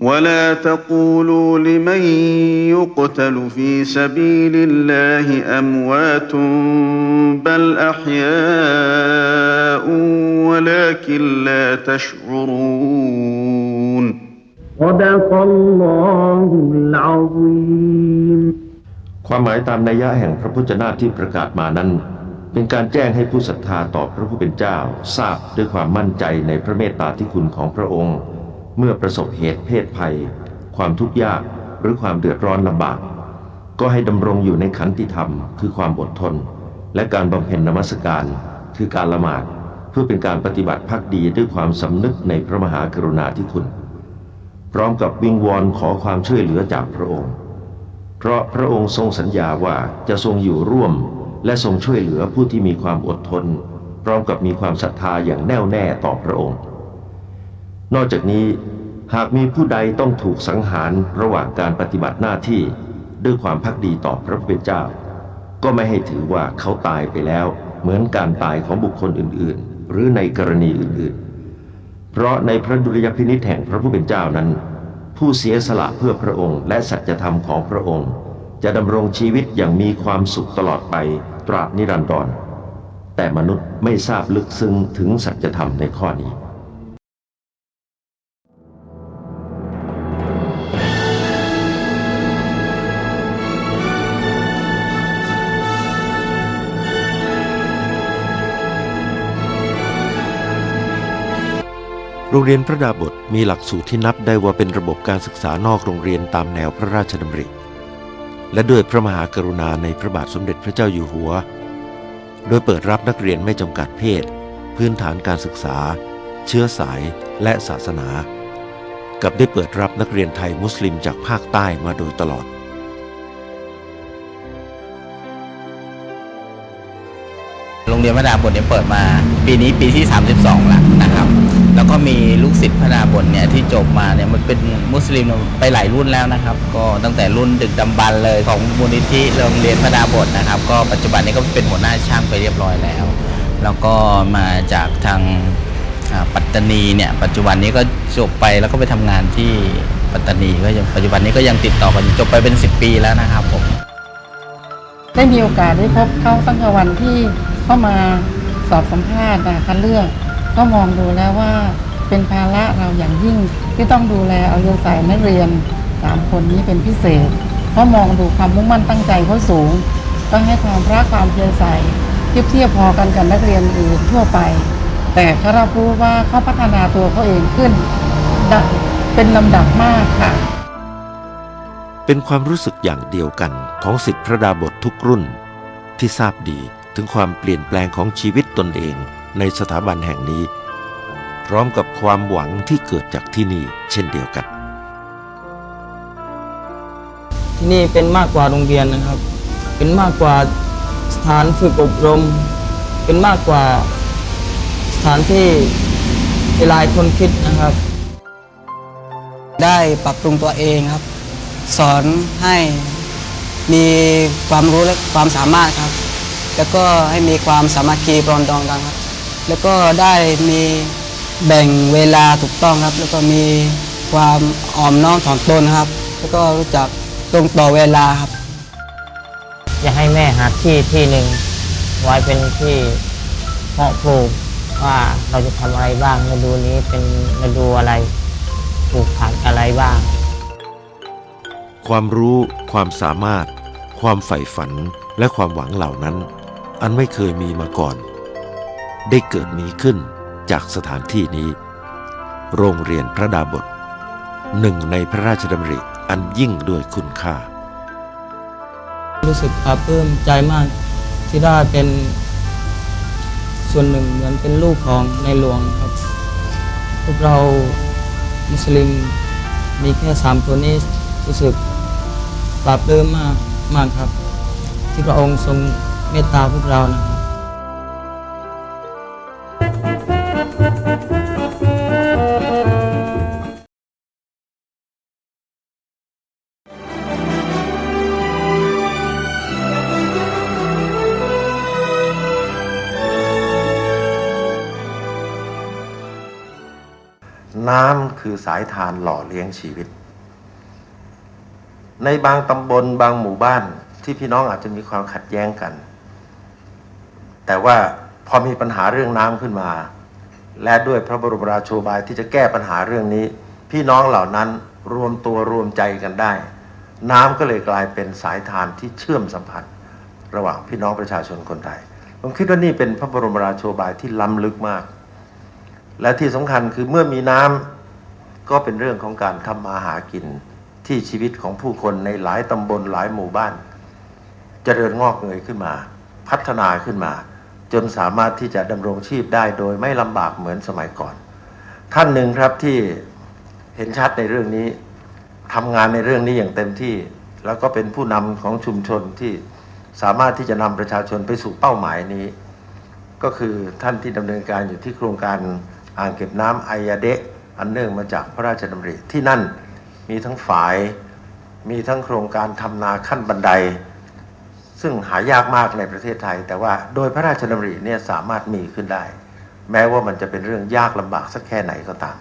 ولا تقولوا لمن يقتل في سبيل الله اموات بل احياء ولكن لا تشعرون صدق الله العظيم ความหมายตามนัยยะแห่งพระพุทธนาถที่ประกาศมานั้น เป็นการแจ้งให้ผู้ศรัทธาต่อพระผู้เป็นเจ้า ทราบด้วยความมั่นใจในพระเมตตาธิคุณของพระองค์ เมื่อประสบเหตุเพศภัย ความทุกข์ยากหรือความเดือดร้อนลำบาก ก็ให้ดำรงอยู่ในขันติธรรม คือความอดทน และการบำเพ็ญนมัสการ คือการละหมาดเพื่อเป็นการปฏิบัติพักดีด้วยความสำนึกในพระมหากรุณาธิคุณ พร้อมกับวิงวอนขอความช่วยเหลือจากพระองค์ เพราะพระองค์ทรงสัญญาว่าจะทรงอยู่ร่วม และทรงช่วยเหลือผู้ที่มีความอดทน พร้อมกับมีความศรัทธาอย่างแน่วแน่ต่อพระองค์ นอกจากนี้หากมีผู้ใดต้องถูกสังหารระหว่างการปฏิบัติหน้าที่ด้วยความพักดีต่อพระผู้เป็นเจ้า ก็ไม่ให้ถือว่าเขาตายไปแล้ว เหมือนการตายของบุคคลอื่นๆ หรือในกรณีอื่นๆ เพราะในพระดุลยพินิษแห่งพระผู้เป็นเจ้านั้น ผู้เสียสละเพื่อพระองค์ และสัจธรรมของพระองค์ จะดำรงชีวิตอย่างมีความสุขตลอดไปตราบนิรันดรแต่มนุษย์ไม่ทราบลึกซึ้งถึงสัจธรรมในข้อนี้ โรงเรียนพระดาบทมีหลักสูตรที่นับได้ว่าเป็นระบบการศึกษานอกโรงเรียนตามแนวพระราชดำริ และด้วยพระมหากรุณาในพระบาทสมเด็จพระเจ้าอยู่หัว โดยเปิดรับนักเรียนไม่จำกัดเพศ พื้นฐานการศึกษา เชื้อสายและศาสนา กับได้เปิดรับนักเรียนไทยมุสลิมจากภาคใต้มาโดยตลอด รงเรียนพระดาบทเนี่ยเปิดมา ปีนี้ปีที่ 32แล้วนะครับ แล้วก็มีลูกศิษย์พระดาบทเนี่ยที่จบมาเนี่ยมันเป็นมุสลิมไปหลายรุ่นแล้วนะครับ ก็ตั้งแต่รุ่นดึกดำบรรพ์เลยของมูลนิธิโรงเรียนพระดาบทนะครับ ก็ปัจจุบันนี้ก็เป็นหัวหน้าช่างไปเรียบร้อยแล้ว แล้วก็มาจากทางปัตตานีเนี่ยปัจจุบันนี้ก็จบไปแล้วก็ไปทำงานที่ปัตตานีก็ยังปัจจุบันนี้ก็ยังติดต่อกันจบไปเป็น 10 ปีแล้วนะครับผมได้มีโอกาสได้พบเขาตั้งแต่วันที่ เข้ามาสอบสัมภาษณ์คัดเลือก ก็มองดูแล้วว่าเป็นภาระเราอย่างยิ่งที่ต้องดูแลเอาเรียนสายนักเรียนสามคนนี้เป็นพิเศษ เพราะมองดูความมุ่งมั่นตั้งใจเขาสูงก็ให้ความรักความเพียรใส่เทียบเทียบพอกันกับนักเรียนอื่นทั่วไป แต่เขารับรู้ว่าเขาพัฒนาตัวเขาเองขึ้นดะเป็นลำดับมากค่ะ เป็นความรู้สึกอย่างเดียวกันของสิทธิพระดาบททุกรุ่นที่ทราบดี ถึงความเปลี่ยนแปลงของชีวิตตนเองในสถาบันแห่งนี้ พร้อมกับความหวังที่เกิดจากที่นี่เช่นเดียวกัน ที่นี่เป็นมากกว่าโรงเรียนนะครับ เป็นมากกว่าสถานฝึกอบรม เป็นมากกว่าสถานที่ที่หลายคนคิดนะครับ ได้ปรับปรุงตัวเองครับ สอนให้มีความรู้และความสามารถครับ แล้วก็ให้มีความสามัคคีปรองดองกันครับ แล้วก็ได้มีแบ่งเวลาถูกต้องครับ แล้วก็มีความอ่อมน้อมถ่อมตนครับ แล้วก็รู้จักตรงต่อเวลาครับ อยากให้แม่หาที่ที่หนึ่งไว้เป็นที่เพาะปลูกว่าเราจะทำอะไรบ้างฤดูนี้เป็นฤดูอะไรปลูกผักอะไรบ้าง ความรู้ ความสามารถ ความใฝ่ฝันและความหวังเหล่านั้น อันไม่เคยมีมาก่อน ได้เกิดมีขึ้นจากสถานที่นี้ โรงเรียนพระดาบทหนึ่งในพระราชดำริอันยิ่งด้วยคุณค่า รู้สึกปลาปลื้มใจมากที่ได้เป็นส่วนหนึ่งเหมือนเป็นลูกของในหลวงครับ พวกเรามุสลิมมีแค่สามคนนี้รู้สึกปาบปลื้มมากมากครับ ที่พระองค์ทรง เมตตาพวกเรานะครับน้ำคือสายทานหล่อเลี้ยงชีวิต ในบางตำบลบางหมู่บ้านที่พี่น้องอาจจะมีความขัดแย้งกัน แต่ว่าพอมีปัญหาเรื่องน้ำขึ้นมา และด้วยพระบรมราโชบายที่จะแก้ปัญหาเรื่องนี้ พี่น้องเหล่านั้นรวมตัวรวมใจกันได้ น้ำก็เลยกลายเป็นสายทานที่เชื่อมสัมพันธ์ ระหว่างพี่น้องประชาชนคนไทยผมคิดว่านี่เป็นพระบรมราโชบายที่ล้ำลึกมาก และที่สำคัญคือเมื่อมีน้ำก็เป็นเรื่องของการทำมาหากินที่ชีวิตของผู้คนในหลายตำบลหลายหมู่บ้านจเจริญงอกเงยขึ้นมา พัฒนาขึ้นมา จนสามารถที่จะดำรงชีพได้โดยไม่ลำบากเหมือนสมัยก่อน ท่านหนึ่งครับที่เห็นชัดในเรื่องนี้ทำงานในเรื่องนี้อย่างเต็มที่ แล้วก็เป็นผู้นำของชุมชนที่สามารถที่จะนำประชาชนไปสู่เป้าหมายนี้ ก็คือท่านที่ดำเนินการอยู่ที่โครงการอ่างเก็บน้ำไอยาเดะอันเนื่องมาจากพระราชดำริที่นั่นมีทั้งฝาย มีทั้งโครงการทำนาขั้นบันได ซึ่งหายากมากในประเทศไทย แต่ว่าโดยพระราชดำริเนี่ยสามารถมีขึ้นได้ แม้ว่ามันจะเป็นเรื่องยากลำบากสักแค่ไหนก็ตาม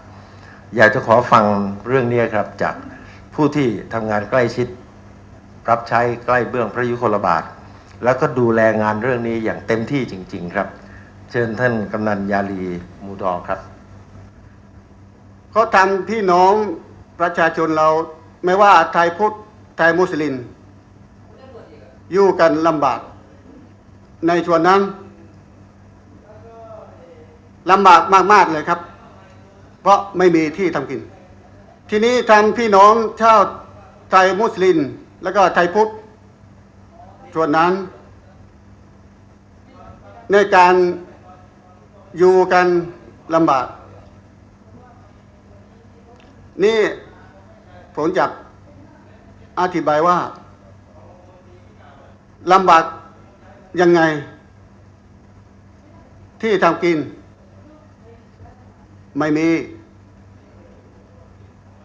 อยากจะขอฟังเรื่องนี้ครับจากผู้ที่ทำงานใกล้ชิด รับใช้ใกล้เบื้องพระยุคลบาท แล้วก็ดูแลงานเรื่องนี้อย่างเต็มที่จริง ๆ ครับ เชิญท่านกำนันยาลีมูดอครับเขาทำพี่น้องประชาชนเราไม่ว่าไทยพุทธไทยมุสลิม อยู่กันลำบาก ในส่วนนั้นลำบากมากๆเลยครับ เพราะไม่มีที่ทำกิน ทีนี้ทำพี่น้องชาวไทยมุสลิม แล้วก็ไทยพุทธส่วนนั้น ในการอยู่กันลำบาก นี่ผมจะอธิบายว่า ลำบากยังไง ที่ทำกิน ไม่มี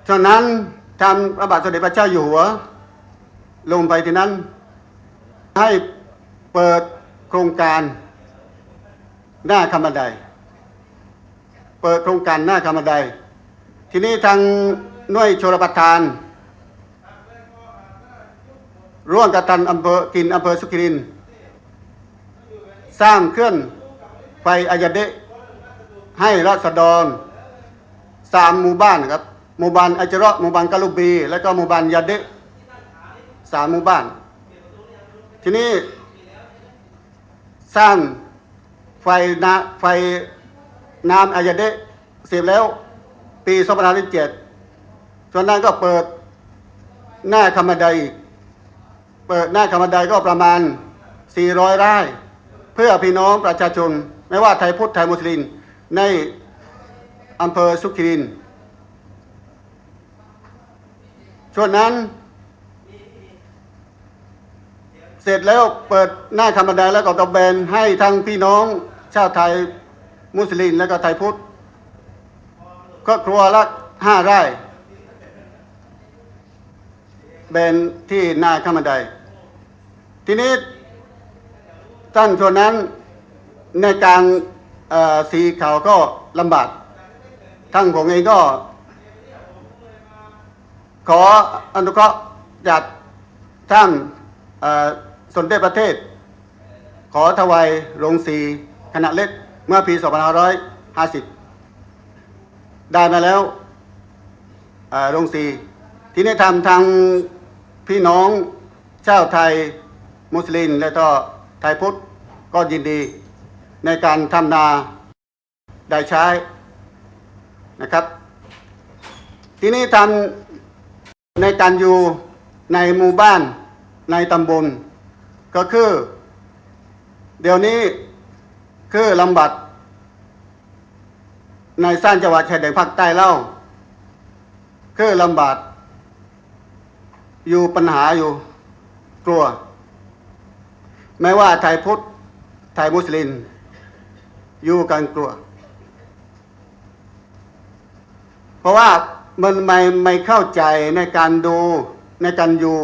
ฉะนั้นทำพระบาทสมเด็จพระเจ้าอยู่หัว ลงไปที่นั้น ให้เปิดโครงการหน้าคำบันได เปิดโครงการหน้าคำบันได ทีนี้ทางหน่วยชลประทาน ร่วมกับทันอำเภอกินอำเภอสุขิริน สร้างเคลื่อนไฟอายเดะให้รัษฎรสามหมู่บ้านนะครับหมู่บ้านอัจเจระหมู่บ้านกะลุบี แล้วก็หมู่บ้านยาเดะสามหมู่บ้าน ทีนี้สร้างไฟนาไฟน้ำอายเดะเสร็จแล้วปี2507ส่วนนั้นก็เปิดหน้าคำบันไดอีก เปิดหน้าคำบันไดก็ประมาณ 400 ไร่ เพื่อพี่น้องประชาชน ไม่ว่าไทยพุทธไทยมุสลิมในอำเภอสุขิรินทร์ส่วนนั้น เสร็จแล้วเปิดหน้าคำบันไดแล้วก็ตะแบนให้ทั้งพี่น้องชาวไทยมุสลิมและก็ไทยพุทธครอบครัวละห้าไร่ เป็นที่หน้าข้ามบันได ทีนี้ท่านส่วนนั้นในการสีขาวก็ลำบากทั้งผมเองก็ ขออนุเคราะห์จากท่านสนเด็จประเทศ ขอถวายโรงสีขนาดเล็กเมื่อปี 2550 ได้มาแล้วโรงสีที่ได้ทำทาง พี่น้องชาวไทยมุสลิม และก็ไทยพุทธก็ยินดี ในการทำนาได้ใช้นะครับ ที่นี้ทำในการอยู่ในหมู่บ้านในตำบล ก็คือ เดี๋ยวนี้คือลำบัด ในสั้นจังหวัดชายแดนภาคใต้เล่า คือลำบาก อยู่ปัญหาอยู่กลัว แม้ว่าไทยพุทธ ไทยมุสลิม อยู่กันกลัว เพราะว่ามันไม่ไม่เข้าใจในการดูในการอยู่